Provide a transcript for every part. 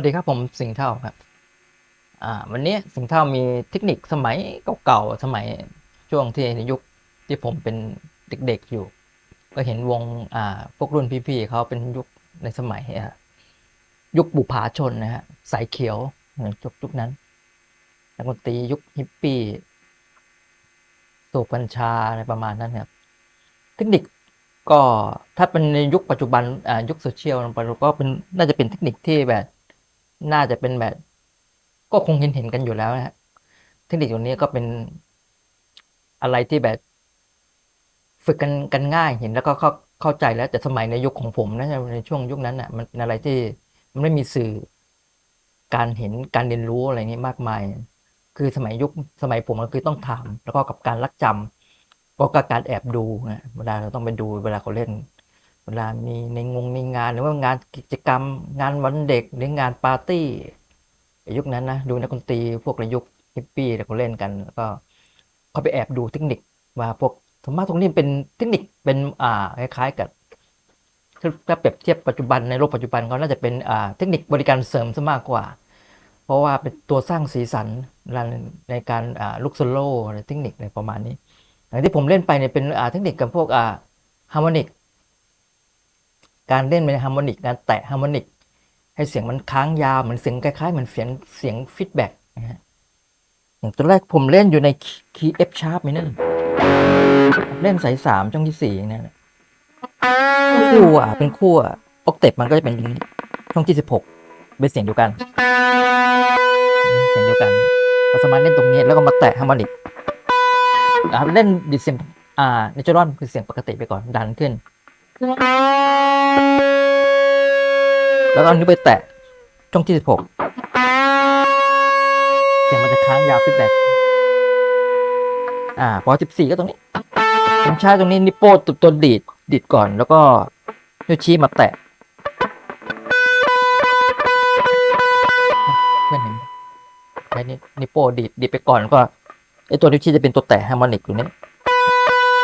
วัสดีครับผมสิงเท่าครับ อ่า วันนี้สิงเท่ามีเทคนิคสมัยเก่าๆสมัยช่วงที่ในยุคที่ผมเป็นเด็กๆอยู่ ก็เห็นวงอ่าพวกรุ่นพี่ๆเขาเป็นยุคในสมัยยุคบุผาชนนะฮะสายเขียวยุคยุคนั้นนักดนตรียุคฮิปปี้โศกบัญชาอะไรประมาณนั้นครับเทคนิคก็ถ้าเป็นในยุคปัจจุบันอ่ายุคโซเชียลก็เป็นน่าจะเป็นเทคนิคที่แบบ น่าจะเป็นแบบ ก็คงเห็นเห็นกันอยู่แล้วนะฮะเทคนิคตัวนี้ก็เป็นอะไรที่แบบ ฝึกกันกันง่ายเห็นแล้วก็เข้าเข้าใจแล้ว แต่สมัยในยุคของผมนะในช่วงยุคนั้นอะ มันเป็นอะไรที่มันไม่มีสื่อการเห็นการเรียนรู้อะไรนี้มากมาย คือสมัยยุคสมัยผมก็คือต้องถาม แล้วก็กับการรักจำก็กับการแอบดูนะเวลาเราต้องไปดูเวลาเขาเล่น เวลามีในงงในงานหรือว่างานกิจกรรม งานวันเด็กหรืองานปาร์ตี้ยุคนั้นนะดูนักดนตรีพวกในยุคฮิปปี้เขาเล่นกันแล้วก็เขาไปแอบดูเทคนิคว่าพวกสมมติตรงนี้เป็นเทคนิคเป็นอ่าคล้ายๆกับถ้าเปรียบเทียบปัจจุบันในโลกปัจจุบันก็น่าจะเป็นอ่าเทคนิคบริการเสริมซะมากกว่า เพราะว่าเป็นตัวสร้างสีสันในการอ่าลูกโซโล่อะไรเทคนิคในประมาณนี้อย่างที่ผมเล่นไปเนี่ยเป็นอ่าเทคนิคกับพวกอ่าฮาร์โมนิก การเล่นเป็นฮาร์โมนิกการแตะฮาร์โมนิกให้เสียงมันค้างยาวเหมือนเสียงคล้ายๆเหมือนเสียงเสียงฟีดแบ็กนะฮะอย่างตัวแรกผมเล่นอยู่ในคีย์ F sharp นี่นั่นเล่นสายสามช่องที่สี่นี่ยคู่อะเป็นคู่อะออกเต็ปมันก็จะเป็นช่องที่สิบหกเป็นเสียงเดียวกัน เสียงเดียวกันเราสามารถเล่นตรงนี้แล้วก็มาแตะฮาร์โมนิกเล่นดิเซมอ่าเนเจอรอนคือเสียงปกติไปก่อนดันขึ้น แล้วก็อันนี้ไปแตะช่องที่สิบหกเสียงมันจะค้างยาวฟีดแบ็กอ่า พอสิบสี่ก็ตรงนี้ผมใช้ตรงนี้นิโป้ตัวตัวดีดดีดก่อน แล้วก็นิ้วชี้มาแตะเพื่อนเห็นใช้นิโป้ดีดดีดไปก่อนก็ไอตัวนิ้วชี้จะเป็นตัวแตะฮาร์โมนิกอยู่นี่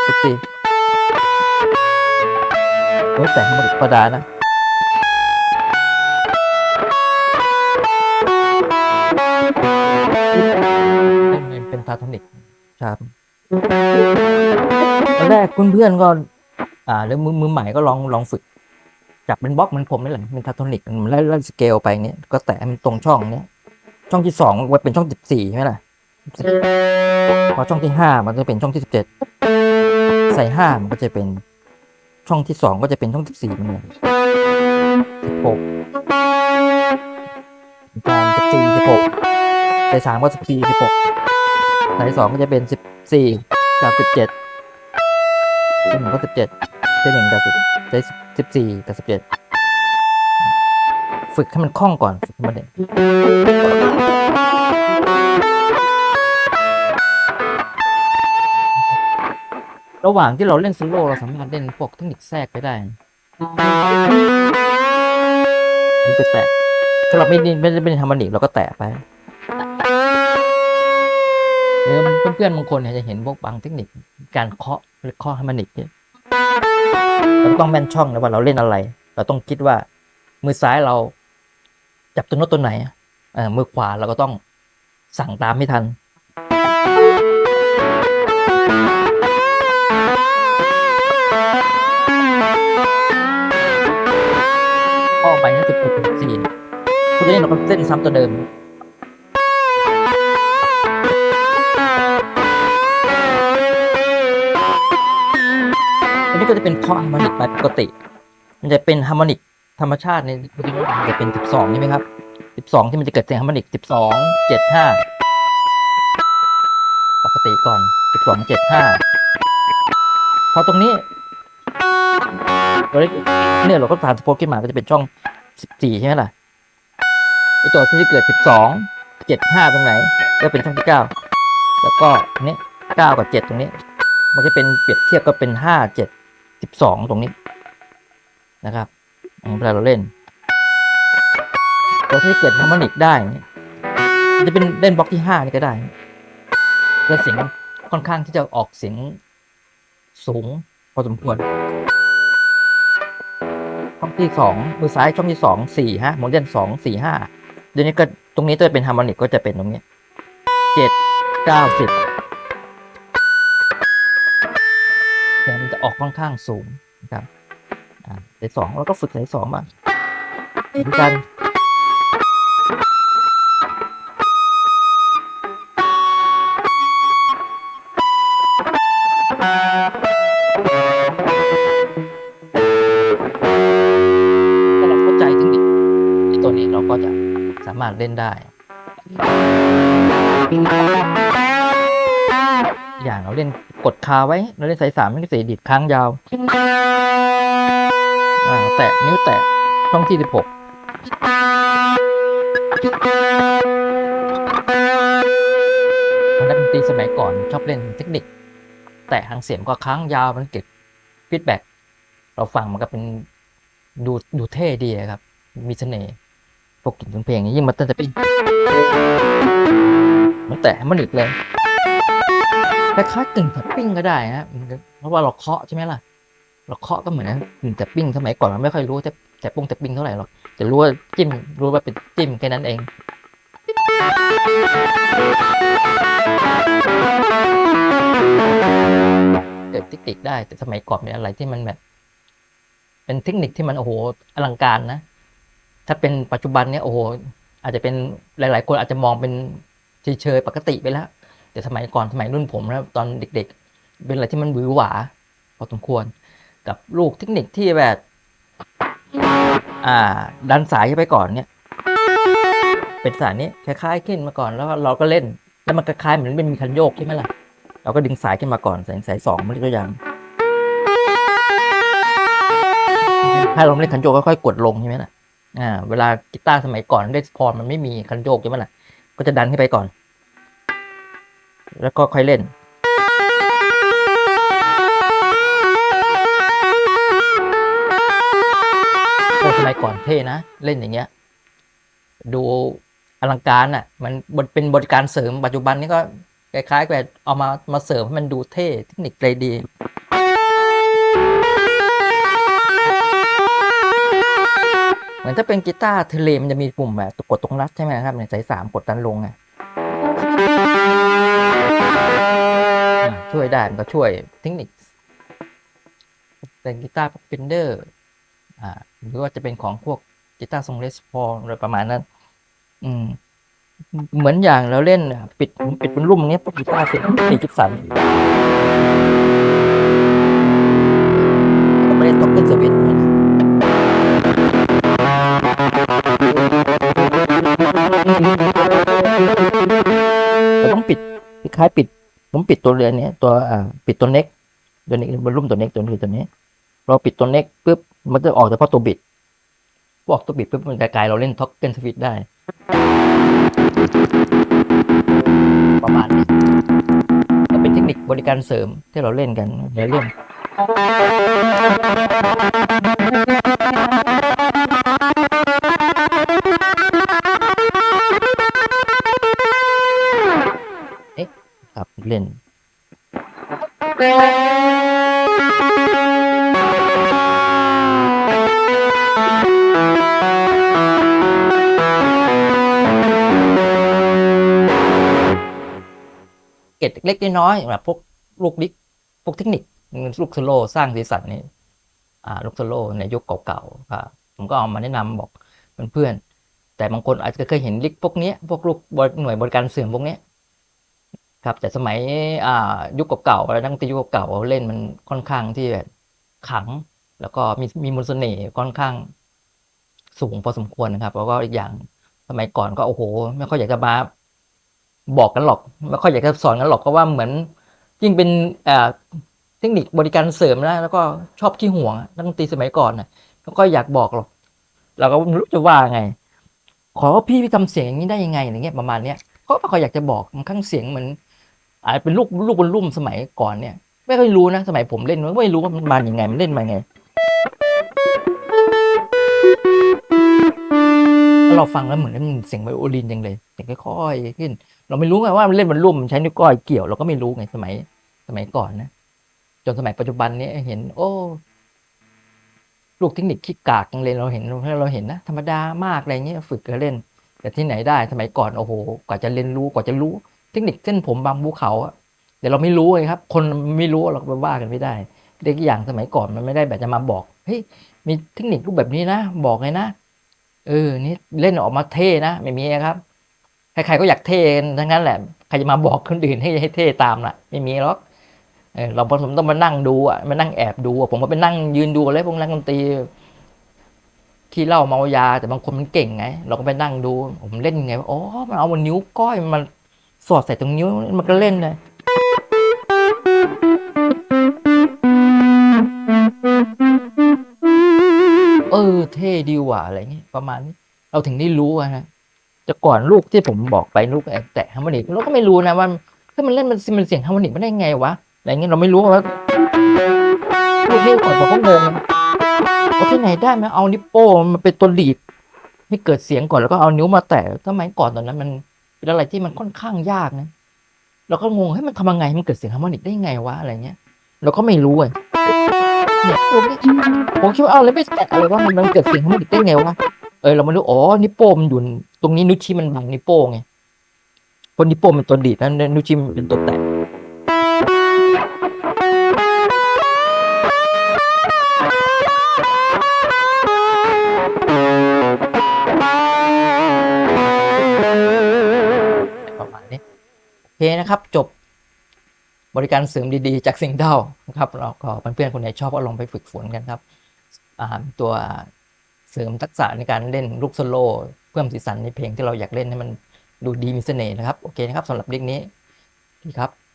สิบสี่ นิ้วแตะฮาร์โมนิกธรรมดานะเป็นเป็นพาโทนิกครับตอนแรกเพื่อนๆก็ อ่าหรือมือมือใหม่ก็ลองลองฝึกจับเป็นบล็อกมือนผมนี่แหละเป็นพาโทนิกมันไล่ไล่สเกลไปเนี้ยก็แตะมันตรงช่องเนี้ยช่องที่สองมันเป็นช่องสิบสี่ใช่ไหมล่ะพอช่องที่ห้ามันจะเป็นช่องที่สิบเจ็ดใส่ห้ามันก็จะเป็น ช่องที่สองก็จะเป็นช่องสิบสี่มันเลยสิบหกการสิบสี่สิบหกสายสามก็สิบสี่สิบหกสายสองก็จะเป็นสิบสี่กับสิบเจ็ดส้นหนึ่งก็สิบเจ็ดเส้นหนึ่งกับสิบสายสิบสี่กับสิบเจ็ดฝึกให้มันคล่องก่อนฝึกให้มันเด่น ระหว่างที่เราเล่นโซโล่เราสามารถเล่นพวกเทคนิคแทรกไปได้ไปแตะถ้าเราไม่ไม่ได้เป็นฮาร์โมนิกเราก็แตะไปหรือเพื่อนๆบางคนเนี่ยจะเห็นพวกบางเทคนิคการเคาะหรือเคาะฮาร์โมนิกเนี่ยเราต้องแม่นช่องนะว่าเราเล่นอะไร เราต้องคิดว่า มือซ้ายเรา จับตัวโน้ตตัวไหนเออมือขวาเราก็ต้องสั่งตามไม่ทัน ไปนั่นคือปุ่มสี่พวกนี้เราก็เส้นซ้ำตัวเดิมอันนี้ก็จะเป็นเคาะฮาร์โมนิกไปปกติ มันจะเป็นฮาร์โมนิกธรรมชาติในจะเป็นสิบสองใช่ไหมครับสิบสองที่มันจะเกิดเสียงฮาร์โมนิกสิบสองเจ็ดห้าปกติก่อนสิบสองเจ็ดห้าพอตรงนี้เราเนี่ยเราก็ผ่านสโปรขึ้นมาก็จะเป็นช่อง สิบสี่ใช่ไหมล่ะไอตัวที่จะเกิดสิบสองเจ็ดห้าตรงไหน ก็เป็นช่องที่เก้าแล้วก็เนี้ยเก้ากับเจ็ดตรงนี้ มันจะเป็นเปรียบเทียบก็เป็นห้าเจ็ดสิบสองตรงนี้นะครับเวลาเราเล่นตัวที่เกิดฮาร์โมนิกได้เนี่ยจะเป็นเล่นบล็อกที่ห้านี่ก็ได้เสียงค่อนข้างที่จะออกเสียงสูงพอสมควร ช่องที่สองมือซ้ายช่องที่สองสี่ฮะโมเดลสองสี่ห้าเดี๋ยวนี้ก็ตรงนี้จะเป็นฮาร์โมนิกก็จะเป็นตรงนี้เจ็ดเก้าสิบเสียงมันจะออกค่อนข้างสูงนะครับอ่าสายสองแล้วก็ฝึกสายสองบ้างดูกันารถเล่นได้ อย่างเราเล่นกดคาไว้เราเล่นสายสามไม่สี่ดีดค้างยาวแตะนิ้วแตะช่องที่สิบหกนักดนตรีสมัยก่อนชอบเล่นเทคนิค แตะหางเสียงก็ค้างยาวมันเก็บฟีดแบ็กเราฟังมันก็เป็นดูดูเท่ดีครับ มีเสน่ห์ วกกลิ่นเพลงยิ่งมาตั้งแต่ปีมันแตะมันอีกเลยคล้ายๆกึ่งแท็ปปิ้งก็ได้นะเพราะว่าเราเคาะใช่ไหมล่ะ เราเคาะก็เหมือนกึ่งแท็ปปิ้งสมัยก่อนเราไม่ค่อยรู้แต่แต่ปงแท็ปปิ้งเท่าไหร่หรอกจะรู้ว่าจิ้มรู้ว่าเป็นจิ้มแค่นั้นเองเกิดติ๊กๆได้แต่สมัยก่อนเป็นอะไรที่มันแบบ เป็นเทคนิคที่มันโอ้โหอลังการนะ ถ้าเป็นปัจจุบันเนี่ยโอ้โหอาจจะเป็นหลาย ๆ คนอาจจะมองเป็นเฉยๆปกติไปแล้ว แต่สมัยก่อนสมัยรุ่นผมนะตอนเด็ก ๆ เป็นอะไรที่มันหวือหวาพอสมควร กับลูกเทคนิคที่แบบอ่าดันสายเข้าไปก่อนเนี่ยเป็นสายนี้คล้ายๆขึ้นมาก่อนแล้วเราก็เล่นแล้วมันคล้ายๆเหมือนเป็นมีคันโยกใช่ไหมล่ะเราก็ดึงสายขึ้นมาก่อนสายสายสองมันก็ยังถ้าเราเล่นคันโยกก็ค่อยๆกดลงใช่ไหมล่ะ อ่าเวลากีตาร์สมัยก่อนเล่นพอร์มันไม่มีคันโยกใช่ไหมล่ะก็จะดันขึ้นไปก่อน แล้วก็ค่อยเล่น โอ้สมัยก่อนเท่นะ เล่นอย่างเงี้ย ดูอลังการอะ มันบนเป็นบริการเสริมปัจจุบันนี้ก็คล้ายๆแบบเอามามาเสริมให้มันดูเท่เทคนิคเลยดี มือนถ้าเป็นกีตาร์เทเลมันจะมีปุ่มแบบกดตรงรัดใช่ไหมครับในสายสามกดดันลงไงอ่าช่วยได้มันก็ช่วยเทคนิคเป็นกีตาร์เฟนเดอร์อ่าหรือว่าจะเป็นของพวกกีตาร์ทรงเลสพอลอะไรประมาณนั้น อืม เหมือนอย่างเราเล่นอะปิดปิดเป็นรุ่มเนี้ยพวกกีตาร์เสียงสี่จุดสาม ล้ายๆ ปิด ผมปิดตัวเรือนเนี้ยตัวอ่าปิดตัวเน็กตัวเนี้บนรุ่มตัวเน็กตัวนี้ตัวนี้ เราปิดตัวเน็กปุ๊บมันจะออกเฉพาะตัวบิดพอออกตัวบิดปุ๊บมันจะกลายเราเล่นท็อกเกนสวิตได้ ประมาณนี้ก็เป็นเทคนิคบริการเสริมที่เราเล่นกันในเรื่อง เกร็ดเล็กๆน้อยๆแบบพวกลูกดิกพวกเทคนิคลูกโซโล่สร้างสีสันนี่อ่าลูกโซโล่ในยุคเก่าๆอ่าผมก็เอามาแนะนำบอกเพื่อนๆแต่บางคนอาจจะเคยเห็นลิกพวกนี้พวกลูกหน่วยบริการเสื่อมพวกนี้ครับแต่สมัยอ่ายุคเก่าๆแล้วนักดนตรียุคเก่าเล่นมันค่อนข้างที่แบบขัง แล้วก็มีมีมนต์เสน่ห์ค่อนข้างสูงพอสมควรนะครับ แล้วก็อีกอย่างสมัยก่อนก็โอ้โห ไม่ค่อยอยากจะมา บอกกันหรอกไม่ค่อยอยากจะสอนกันหรอกเพราะว่าเหมือนยิ่งเป็นเทคนิคบริการเสริมนะแล้วก็ชอบขี้ห่วงนักดนตรีสมัยก่อนนะไม่ค่อยอยากบอกหรอกเราก็ไม่รู้จะว่าไง ขอพี่พี่ทำเสียงอย่างนี้ได้ยังไงอะไรเงี้ยประมาณเนี้ยเขาไม่ค่อยอยากจะบอกมันข้างเสียงเหมือนอาจจะเป็นลูกลูกบนรุ่มสมัยก่อนเนี่ย ไม่ค่อยรู้นะ สมัยผมเล่นไม่รู้ว่ามันมาอย่างไงมันเล่นมาไงแล้วเราฟังแล้วเหมือนมันเสียงไวโอลินจังเลยเสียงค่อยๆขึ้น เราไม่รู้ไงว่ามันเล่นบนรุ่มมันใช้นิ้วก้อยเกี่ยวเราก็ไม่รู้ไงสมัย สมัยก่อนนะจนสมัยปัจจุบันนี้เห็น โอ้ ลูกเทคนิคขี้กากจังเลยเราเห็นเราเห็นนะธรรมดามากอะไรเงี้ยฝึกก็เล่น แต่ที่ไหนได้สมัยก่อนโอ้โห กว่าจะเรียนรู้กว่าจะรู้ เทคนิคเส้นผมบางภูเขาเดี๋ยวเราไม่รู้ไงครับ คนไม่รู้เราก็ไปว่ากันไม่ได้เด็กอกอย่างสมัยก่อนมันไม่ได้แบบจะมาบอกเฮ้ยมีเทคนิครูปแบบนี้นะ บอกไงนะเออนี่เล่นออกมาเท่นะไม่มีครับ ใครๆก็อยากเท่นทั้งนั้นแหละใครจะมาบอกคนอื่นให้ให้เท่ตามล่ะ ไม่มีหรอกเอเราผมต้องมานั่งดูอะมานั่งแอบดูอะผมก็ไปนั่งยืนดูเลยพวกนักดนตรีที่เล่าเมายา แต่บางคนมันเก่งไง เราก็ไปนั่งดู ผมเล่นไงว่าอ๋อมันเอามันนิ้วก้อยมันสอดใส่ตรงนิ้วมันก็เล่นเลยเออเท่ดีว่ะอะไรเงี้ยประมาณนี้เราถึงได้รู้อะนะ แต่ก่อนลูกที่ผมบอกไปลูกแตะฮาร์โมนิกเราก็ไม่รู้นะว่าถ้ามันเล่นมันมันเสียงฮาร์โมนิกมันได้ไงวะอะไรเงี้ยเราไม่รู้ว่าลูกนี่ก่อนผมก็งงเอาที่ไหนได้ไหมเอานิ้วโป้มันเป็นตัวดีดให้เกิดเสียงก่อนแล้วก็เอานิ้วมาแตะสมัยก่อนตอนนั้นมันเป็นอะไรที่มันค่อนข้างยากนะเราก็งงให้มันทำยังไงมันเกิดเสียงฮาร์โมนิกได้ไงวะอะไรเงี้ยเราก็ไม่รู้ไงเนี่ยผมผมคิดว่าเอาแล้วไม่แตะอะไรว่ามันมันเกิดเสียงฮาร์โมนิกได้ไงวะเออเรามาดูอ๋อนิ้วโป้มันอยู่ต รงนี้นิ้วชี้มันบังนิ้วโป้งไงเพราะนิ้วโป้งเป็นตัวดีดนะนิ้วชี้มันเป็นตัวแตะประมาณนี้โอเคนะครับ จบบริการเสริมดีๆ จากสิงเท่านะครับเราก็เพื่อนๆคนไหนชอบก็ลองไปฝึกฝนกันครับตัวเสริมทักษะในการเล่นลูกโซโล่ พิ่มสีสันในเพลงที่เราอยากเล่นให้มันดูดีมีเสน่ห์นะครับ โอเคนะครับสำหรับเรื่องนี้ดีครับ